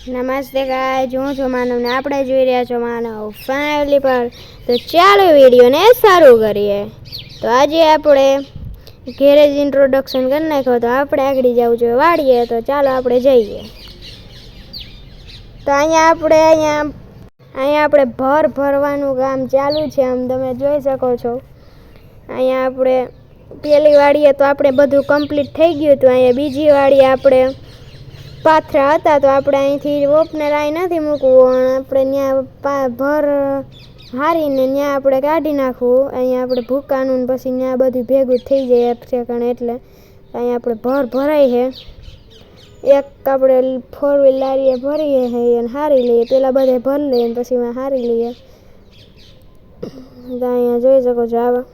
નમસ્તે ગાય હું છું માનવ ને આપણે જોઈ રહ્યા છો માનવ ફેમિલી પર તો ચાલો વિડીયોને સારું કરીએ. તો આજે આપણે ઘેરે જ ઇન્ટ્રોડક્શન કરી નાખ્યો તો આપણે આગળ જવું જોઈએ, વાળીએ. તો ચાલો આપણે જઈએ. તો અહીંયા આપણે, અહીંયા અહીંયા આપણે ભર ભરવાનું કામ ચાલુ છે આમ તમે જોઈ શકો છો. અહીંયા આપણે પહેલી વાડીએ તો આપણે બધું કમ્પ્લીટ થઈ ગયું હતું. અહીંયા બીજી વાડીએ આપણે પાથરા હતા તો આપણે અહીંથી ઓપનર અહીં નથી મૂકવું અને આપણે ત્યાં ભર હારીને ત્યાં આપણે કાઢી નાખવું. અહીંયા આપણે ભૂકાનું પછી ત્યાં બધું ભેગું થઈ જાય સેકન્ડ એટલે અહીંયા આપણે ભર ભરાય છે. એક આપણે ફોર વ્હીલ લારીએ ભરીએ છે અને હારી લઈએ, પેલા બધે ભરી લઈએ ને પછી એમાં હારી લઈએ. અહીંયા જોઈ શકો છો આવા.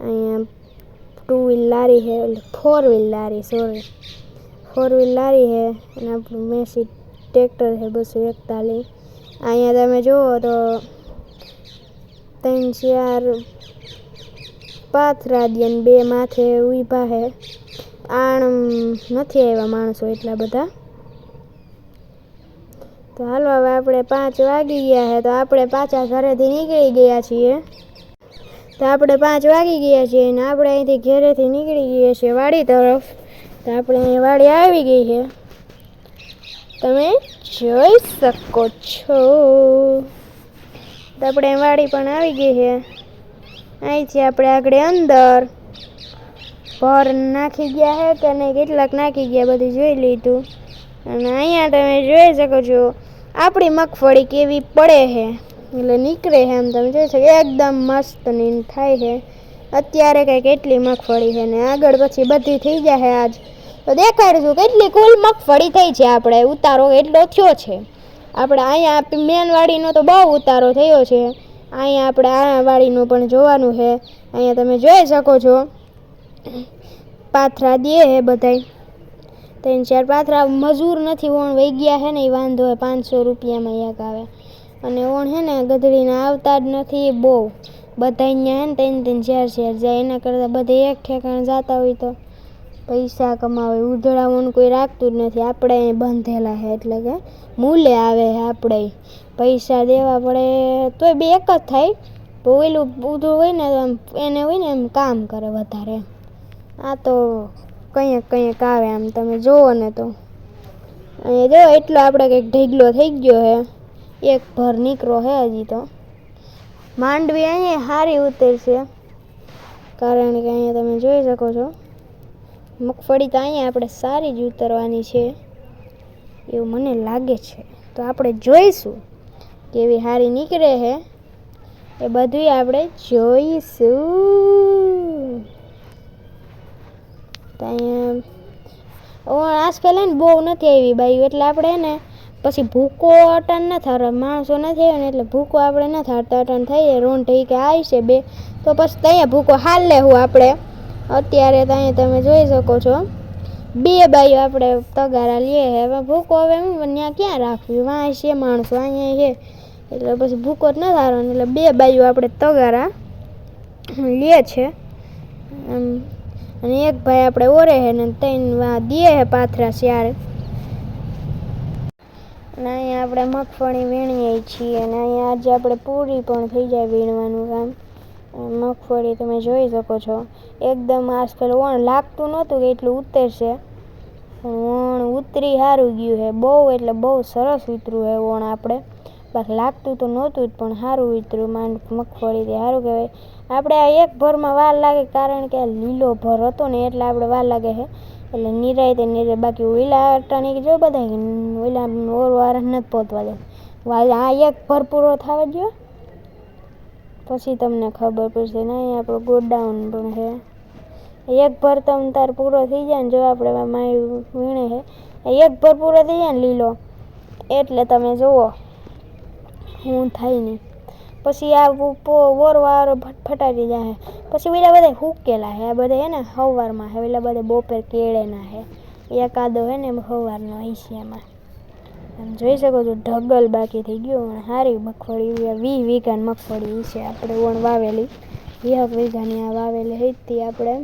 અહીંયા ટુ વ્હીલ લારી છે four wheel lorry sorry four wheel lorry છે અને આપણું મેસી ટ્રેક્ટર છે બસો એકતાલીસ. અહીંયા તમે જુઓ તો ત્રણ, ચાર પાથરા દે બે માથે ઊભા છે આણ નથી આવ્યા માણસો એટલા બધા. તો હાલો હવે આપણે પાંચ વાગી ગયા છે તો આપણે પાછા ઘરેથી નીકળી ગયા છીએ. તો આપણે પાંચ વાગી ગયા છીએ અને આપણે અહીંથી ઘરેથી નીકળી ગયા છીએ વાડી તરફ. તો આપણે અહીં વાડી આવી ગઈ છે. તમે જોઈ શકો છો. તો આપણે અહીં વાડી પણ આવી ગઈ છે. અહીંથી આપણે આગળ અંદર ભર નાખી ગયા છે કે નહીં કેટલાક નાખી ગયા બધું જોઈ લીધું. અને અહીંયા તમે જોઈ શકો છો આપણી મગફળી કેવી પડે છે. એટલે નીકળે છે એમ તમે જોઈ શકો એકદમ મસ્તની થાય છે. અત્યારે કંઈ કેટલી મગફળી છે ને આગળ પછી બધી થઈ જશે આજ. તો દેખાડીશું કેટલી કુલ મગફળી થઈ છે આપણે. ઉતારો એટલો થયો છે. આપણે અહીંયા મેનવાડીનો તો બહુ ઉતારો થયો છે. અહીંયા આપણે આ વાડીનું પણ જોવાનું છે. અહીંયા તમે જોઈ શકો છો. પાથરા દે હે બધાય. ત્રણ ચાર પાથરા મજૂર નથી, ઓણ વહી ગયા છે ને એ વાંધો હોય પાંચસો રૂપિયામાં એક આવે. અને ઓણ છે ને, ગધડીને આવતા જ નથી, બહુ. બધા અહીંયા ને, ત્રણ ત્રણ ચાર ચાર જાય. એના કરતાં બધે એક ઠેકાણે જતા હોય તો પૈસા કમાવે ઉધડાવવાનું કોઈ રાખતું જ નથી. આપણે અહીં બંધેલા છે એટલે કે મૂલે આવે છે આપણે. પૈસા દેવા પડે તોય બે એક જ થાય. ઓલું ઉધડું હોય ને આમ એને હોય ને એમ કામ કરે વધારે. આ તો કંઈક કંઈક આવે આમ તમે જુઓ ને તો. અહીંયા જો એટલો આપણે કંઈક ઢીગલો થઈ ગયો છે એક ભર નીકળો છે હજી તો. માંડવી અહીંયા સારી ઉતરશે. કારણ કે અહીંયા તમે જોઈ શકો છો. મગફળી તો અહીંયા આપણે સારી જ ઉતરવાની છે. એવું મને લાગે છે. તો આપણે જોઈશું કેવી સારી નીકળે છે એ બધું આપણે જોઈશું. અહીંયા આજકાલ ને બહુ નથી આવી બાયું એટલે આપણે ને પછી ભૂકો અટન ન થાય. માણસો નથી આવ્યો ને એટલે ભૂકો આપણે ન થારતા અટન થઈએ રોન ઠઈ કે આવી છે બે. તો પછી ત્યાં ભૂકો હાલ લેવું આપણે. અત્યારે તો અહીંયા તમે જોઈ શકો છો. બે બાઈઓ આપણે તગારા લઈએ હવે ભૂકો હવે ત્યાં ક્યાં રાખવી? વાં છે, માણસો અહીંયા છે. એટલે પછી ભૂકો જ ન થારો એટલે બે બાયું આપણે તગારા લે છે. અને એક ભાઈ આપણે ઓરે છે ને ત્રણ વા દે છે પાથરા ચાર અને અહીંયા આપણે મગફળી વીણીએ છીએ અને અહીંયા આજે આપણે પૂરી પણ થઈ જાય વીણવાનું કામ. મગફળી તમે જોઈ શકો છો. એકદમ આજકાલ વણ લાગતું નહોતું કે એટલું ઉતરશે. પણ વણ ઉતરી સારું ગયું છે બહુ એટલે બહુ સરસ ઉતર્યું છે વણ આપણે. બાકી લાગતું તો નહોતું જ, પણ સારું ઉતર્યું. માંડ મગફળીથી સારું કહેવાય. આપણે આ એક ભરમાં વાર લાગે કારણ કે આ લીલો ભર હતો ને એટલે આપણે વાર લાગે છે એટલે નિરાય તે નિરાય. બાકી ઓઈલા અટાણી જો બધા ઓઈલા ઓર વાર નથી પહોંચવા દે આ એક ભર પૂરો થવા દો પછી તમને ખબર પડશે ને અહીં આપણો ગોડાઉન પણ છે. એક ભર તમ તાર પૂરો થઈ જાય ને, જો આપણે માય વીણે છે. એક ભર પૂરો થઈ જાય ને, લીલો. એટલે તમે જુઓ, હું થાય નહીં. પછી આ વોરવાર ફટાટી જાય પછી પેલા બધા હુકેલા છે, આ બધા હે ને સવારમાં છે પેલા બધા બપોર કેળેના છે. એકાદો હે ને સવારનો એમાં. આમ જોઈ શકો છો, ઢગલ બાકી થઈ ગયો અને સારી મગફળી વીસ વીઘા મગફળી છે આપણે ઓણ વાવેલી. વીસ વીઘાની આ વાવેલી હતી આપણે.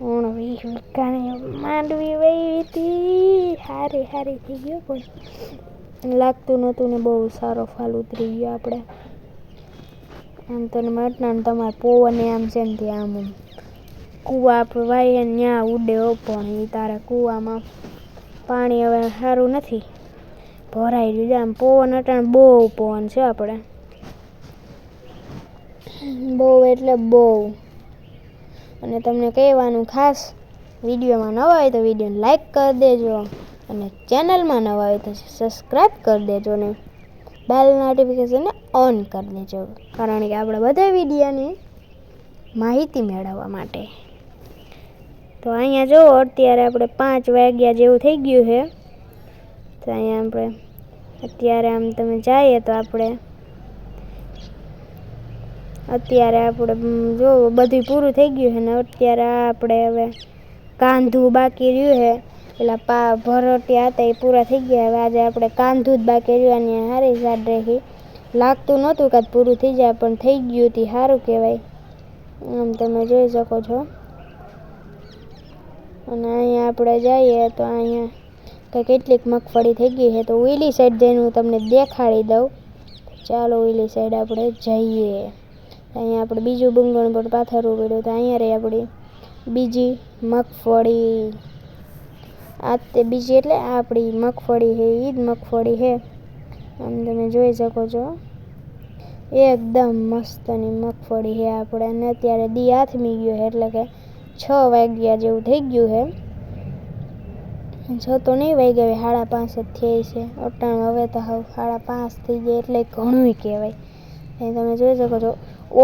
ઓણ વીસ વીઘાની માંડવી વહી હતી. હારી હારી થઈ ગયો પણ લાગતું નહોતું ને બહુ સારો ફાલ ઉતરી ગયો આપણે. આમ તો મટના તમારે પવન આમ છે ને ત્યાં આમ કૂવા આપણે ત્યાં ઉડે પણ એ તારા કૂવામાં પાણી હવે સારું નથી. ભરાઈ રહ્યું આમ પવન અટાણ બહુ પવન છે આપણે. બહુ એટલે બહુ. અને તમને કહેવાનું ખાસ, વિડીયોમાં નવા હોય તો વિડીયોને લાઈક કરી દેજો અને ચેનલમાં નવા હોય તો સબસ્ક્રાઈબ કરી દેજો ને બેલ નોટિફિકેશનને ઓન કરી દેજો. કારણ કે આપણે બધા વિડીયોની માહિતી મેળવવા માટે. તો અહીંયા જુઓ, અત્યારે આપણે પાંચ વાગ્યા જેવું થઈ ગયું છે. તો અહીંયા આપણે અત્યારે આમ તમે જઈએ તો આપણે અત્યારે આપણે જો બધું પૂરું થઈ ગયું છે ને અત્યારે આપણે હવે કાંધું બાકી રહ્યું છે. પેલા પા ભરોટિયા હતા એ પૂરા થઈ ગયા. હવે આજે આપણે કાંધું જ બાકી રહ્યું અને સારી સાડ રહી. લાગતું નહોતું કાંઈ પૂરું થઈ જાય, પણ થઈ ગયું હતી સારું કહેવાય. આમ તમે જોઈ શકો છો. અને અહીંયા આપણે જઈએ તો અહીંયા કંઈ કેટલીક મગફળી થઈ ગઈ છે, તો ઓઈલી સાઈડ જઈને હું તમને દેખાડી દઉં. ચાલો ઓઈલી સાઈડ આપણે જઈએ. અહીંયા આપણે બીજું બુંગણ પર પાથરવું પડ્યું, તો અહીંયા રહી આપણી બીજી મગફળી. આ તે બીજી એટલે આપણી મગફળી છે જ મગફળી છે. આમ તમે જોઈ શકો છો. એકદમ મસ્તની મગફળી છે આપણે. અને અત્યારે દી આથમી ગયો છે, એટલે કે છ વાગ્યા જેવું થઈ ગયું છે. છ તો નહીં વાગ્યા હવે સાડા પાંચ જ થયા છે. અટાણ હવે તો હવે સાડા પાંચ થઈ ગયા એટલે ઘણું કહેવાય. એ તમે જોઈ શકો છો,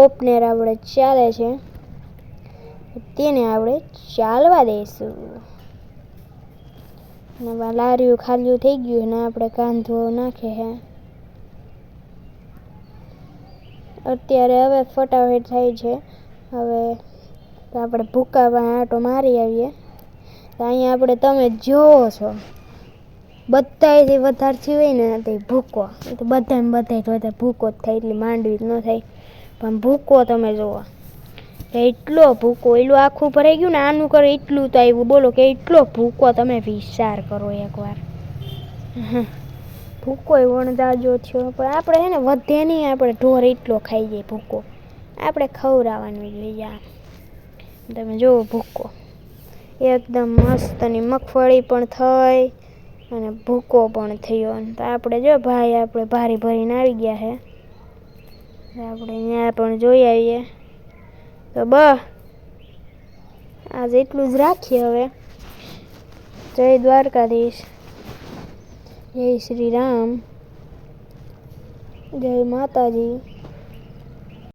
ઓપનેર આપણે ચાલે છે. તેને આપણે ચાલવા દઈશું અને બા લારીયું ખાલીયું થઈ ગયું ને આપણે કાંધો નાખે છે અત્યારે હવે ફટાફટ થાય છે. હવે આપણે ભૂકામાં આંટો મારી આવીએ. તો અહીંયા આપણે તમે જોવો છો. બધાયથી વધારે થયું હોય ને તે ભૂકો. એ તો બધાને બધાય વધારે ભૂકો જ થાય, એટલી માંડવી જ ન થાય. પણ ભૂકો તમે જુઓ. એટલો ભૂકો એટલું આખું ભરાઈ ગયું ને, આનું કરે, એટલું તો આવ્યું. બોલો કે એટલો ભૂકો તમે વિચાર કરો એકવાર. ભૂકો વણદાજો થયો. પણ આપણે છે ને, વધે નહીં, આપણે ઢોર એટલો ખાઈ જાય ભૂકો. આપણે ખવડાવવાનું જોઈએ આમ તમે જુઓ ભૂકો. એકદમ મસ્તની મગફળી પણ થઈ અને ભૂકો પણ થયો. તો આપણે જો ભાઈ આપણે ભારી ભરીને આવી ગયા છે આપણે ત્યાં પણ જોઈ આવીએ. તો બ, આજે એટલું જ રાખીએ હવે. જય દ્વારકાધીશ. જય શ્રી રામ. જય માતાજી.